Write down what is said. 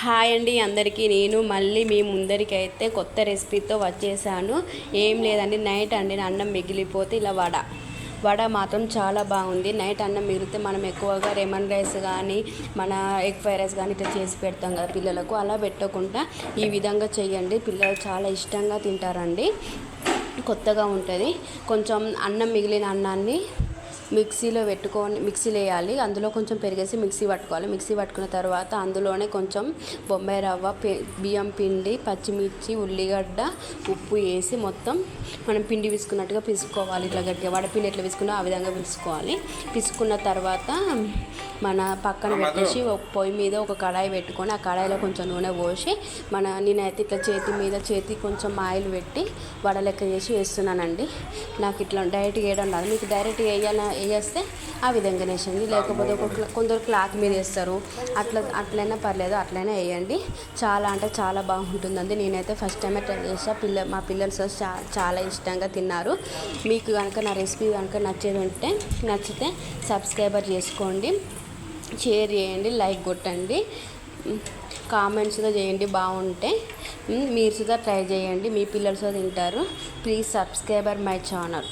Hi అండి అందరికీ. నేను మళ్ళీ మీ ముందరికి అయితే కొత్త రెసిపీతో వచ్చేసాను. ఏం లేదండి నైట్ అండి అన్నం మిగిలిపోతే ఇలా వడ. వడ మాత్రం చాలా బాగుంది. నైట్ అన్నం మిగిలితే మనం ఎక్కువగా లెమన్ రైస్ కానీ మన ఎగ్ ఫ్రైడ్ రైస్ కానీ ఇట్లా చేసి పెడతాం కదా పిల్లలకు. అలా పెట్టకుండా ఈ విధంగా చేయండి. పిల్లలు చాలా ఇష్టంగా తింటారండి. కొత్తగా ఉంటుంది. కొంచెం అన్నం మిగిలిన అన్నాన్ని మిక్సీలో పెట్టుకొని మిక్సీలో వేయాలి అందులో కొంచెం పెరిగేసి మిక్సీ పట్టుకోవాలి. మిక్సీ పట్టుకున్న తర్వాత అందులోనే కొంచెం బొంబాయి రవ్వ బియ్యం పిండి పచ్చిమిర్చి ఉల్లిగడ్డ ఉప్పు వేసి మొత్తం మనం పిండి విసుకున్నట్టుగా పిసుకోవాలి ఇట్లా గట్టిగా. వడపిండి ఎట్లా పిసుకున్నా ఆ విధంగా పిసుకోవాలి పిసుకున్న తర్వాత మన పక్కన పెట్టేసి ఒక పొయ్యి మీద ఒక కడాయి పెట్టుకొని ఆ కడాయిలో కొంచెం నూనె పోసి మన నేనైతే ఇట్లా చేతి మీద చేతి కొంచెం ఆయిల్ పెట్టి వడ లెక్క చేసి వేస్తున్నానండి. నాకు ఇట్లా డైరెక్ట్గా వేయడం రాదు. మీకు డైరెక్ట్గా వేయాల వేయేస్తే ఆ విధంగా వేసండి లేకపోతే ఒక కొందరు క్లాత్ మీద వేస్తారు. అట్లా అట్లయినా పర్లేదు అట్లయినా వేయండి. చాలా అంటే చాలా బాగుంటుందండి. నేనైతే ఫస్ట్ టైమే ట్రై చేసా పిల్ల మా పిల్లలు సో చా చాలా ఇష్టంగా తిన్నారు. మీకు కనుక నా రెసిపీ కనుక నచ్చేది ఉంటే నచ్చితే సబ్స్క్రైబర్ చేసుకోండి. షేర్ చేయండి లైక్ కొట్టండి. కామెంట్స్ కూడా చేయండి బాగుంటే. మీరు సుధా ట్రై చేయండి మీ పిల్లలు సుధా తింటారు. Please subscriber my channel.